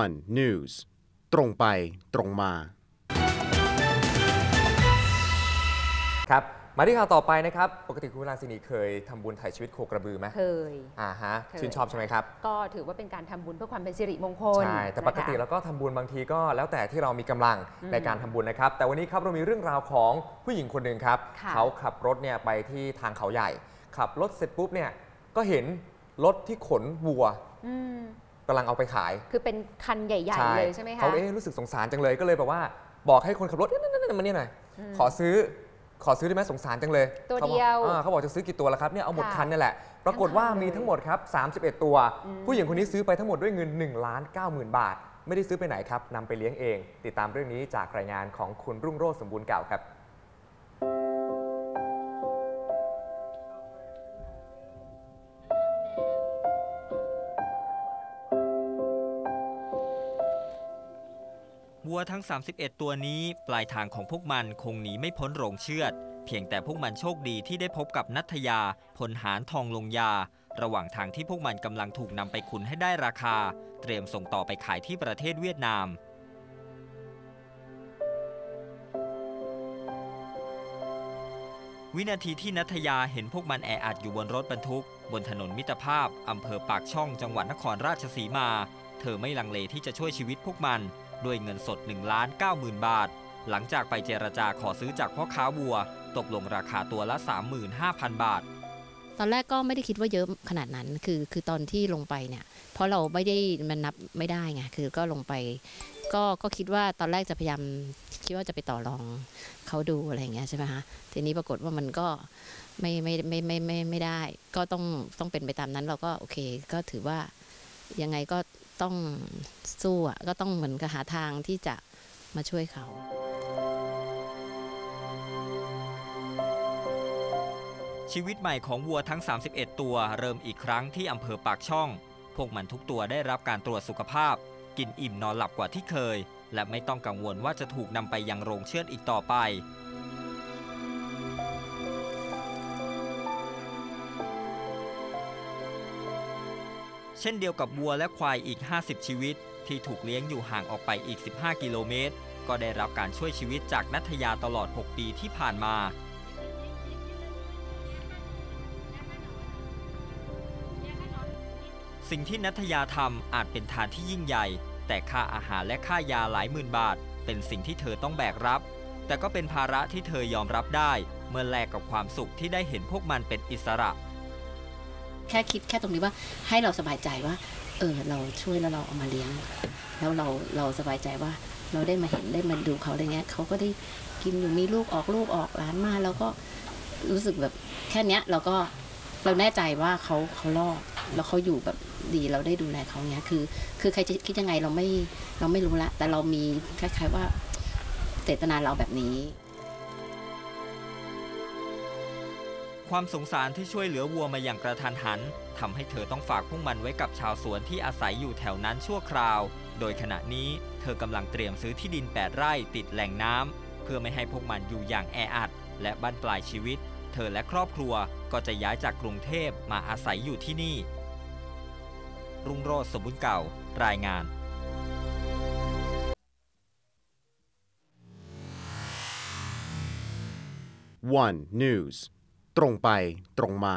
one news ตรงไปตรงมา ครับ มาที่ข่าวต่อไปนะครับ ปกติคุณวราศินีเคยทำบุญถ่ายชีวิตโคกระบือไหมเคย อ่าฮะ เคย ชื่นชอบใช่ไหมครับ ก็ถือว่าเป็นการทำบุญเพื่อความเป็นสิริมงคลใช่ แต่ปกตินะคะแล้วก็ทำบุญบางทีก็แล้วแต่ที่เรามีกำลังอืมในการทำบุญนะครับ แต่วันนี้ครับเรามีเรื่องราวของผู้หญิงคนหนึ่งครับ ค่ะ เขาขับรถเนี่ยไปที่ทางเขาใหญ่ ขับรถเสร็จปุ๊บเนี่ยก็เห็นรถที่ขนวัว อืม กำลังเอาไปขายคือเป็นคันใหญ่ๆเลยใช่ไหมคะ เขาเอ๊ะรู้สึกสงสารจังเลยก็เลยแบบว่าบอกให้คนขับรถนั่นๆๆมานี่หน่อยอืมขอซื้อขอซื้อได้ไหมสงสารจังเลยตัวขาบอกเดียวอ่าเขาบอกจะซื้อกี่ตัวละครับเนี่ยเอาหมดค่ะคันนี่แหละ ปรากฏว่าทั้งคันเลยมีทั้งหมดครับ31 ตัว อืม ผู้หญิงคนนี้ซื้อไปทั้งหมดด้วยเงิน1ล้าน9 0,000 บาท ไม่ได้ซื้อไปไหนครับนำไปเลี้ยงเอง ติดตามเรื่องนี้จากรายงานของคุณรุ่งโรจน์สมบูรณ์เก่าครับ วัวทั้ง 31 ตัวนี้ ปลายทางของพวกมันคงหนีไม่พ้นโรงเชือด เพียงแต่พวกมันโชคดีที่ได้พบกับนัทยาพลหารทองลงยา ระหว่างทางที่พวกมันกำลังถูกนำไปขุนให้ได้ราคา เตรียมส่งต่อไปขายที่ประเทศเวียดนามวินาทีที่นัทยาเห็นพวกมันแออัดอยู่บนรถบรรทุก บนถนนมิตรภาพ อำเภอปากช่องจังหวัดนครราชสีมา เธอไม่ลังเลที่จะช่วยชีวิตพวกมัน ด้วยเงินสด1ล้าน9 0,000 บาท หลังจากไปเจรจาขอซื้อจากพ่อค้าวัว ตกลงราคาตัวละ 35,000 บาท ตอนแรกก็ไม่ได้คิดว่าเยอะขนาดนั้นคือคือตอนที่ลงไปเนี่ย เพราะเราไม่ได้มันนับไม่ได้ไงคือก็ลงไป ก็ก็คิดว่าตอนแรกจะพยายามคิดว่าจะไปต่อรองเขาดูอะไรอย่างเงี้ยใช่ไหมคะทีนี้ปรากฏว่ามันก็ไม่ไม่ไม่ไม่ไม่ไม่ได้ ก็ต้องต้องเป็นไปตามนั้นเราก็โอเค ก็ถือว่ายังไงก็ ต้องสู้อะก็ต้องเหมือนกับหาทางที่จะมาช่วยเขา ชีวิตใหม่ของวัวทั้ง 31 ตัวเริ่มอีกครั้งที่อำเภอปากช่อง พวกมันทุกตัวได้รับการตรวจสุขภาพ กินอิ่มนอนหลับกว่าที่เคย และไม่ต้องกังวลว่าจะถูกนำไปยังโรงเชือดอีกต่อไป ช่นเดียวกับวัวและควายอีก 50 ชีวิต ที่ถูกเลี้ยงอยู่ห่างออกไปอีก 15 กิโลเมตร ก็ได้รับการช่วยชีวิตจากนัทยาตลอด 6 ปีที่ผ่านมา สิ่งที่นัทยาทำอาจเป็นทานที่ยิ่งใหญ่ แต่ค่าอาหารและค่ายาหลายหมื่นบาท เป็นสิ่งที่เธอต้องแบกรับ แต่ก็เป็นภาระที่เธอยอมรับได้ เมื่อแลกกับความสุขที่ได้เห็นพวกมันเป็นอิสระ แค่คิดแค่ตรงนี้ว่าให้เราสบายใจว่า เออ เราช่วยแล้วเราเอามาเลี้ยง แล้วเราเราสบายใจว่าเราได้มาเห็นได้มาดูเขาอะไรเงี้ยเขาก็ได้กินอยู่มีลูกออกลูกออกร้านมาแล้วก็รู้สึกแบบแค่เนี้ยเราก็เราแน่ใจว่าเขาเขารอดแล้วเขาอยู่แบบดีเราได้ดูแลเขาเนี้ยคือ คือใครจะคิดยังไงเราไม่เราไม่รู้ละแต่เรามีคล้ายๆว่าเจตนาเราแบบนี้ ความสงสารที่ช่วยเหลือวัวมาอย่างกระทันหันทำให้เธอต้องฝากพวกมันไว้กับชาวสวนที่อาศัยอยู่แถวนั้นชั่วคราว โดยขณะนี้เธอกำลังเตรียมซื้อที่ดิน 8 ไร่ติดแหล่งน้ำเพื่อไม่ให้พวกมันอยู่อย่างแออัด และบั้นปลายชีวิต เธอและครอบครัวก็จะย้ายจากกรุงเทพมาอาศัยอยู่ที่นี่ รุ่งโรจน์สมบุญเก่า รายงาน one news ตรงไปตรงมา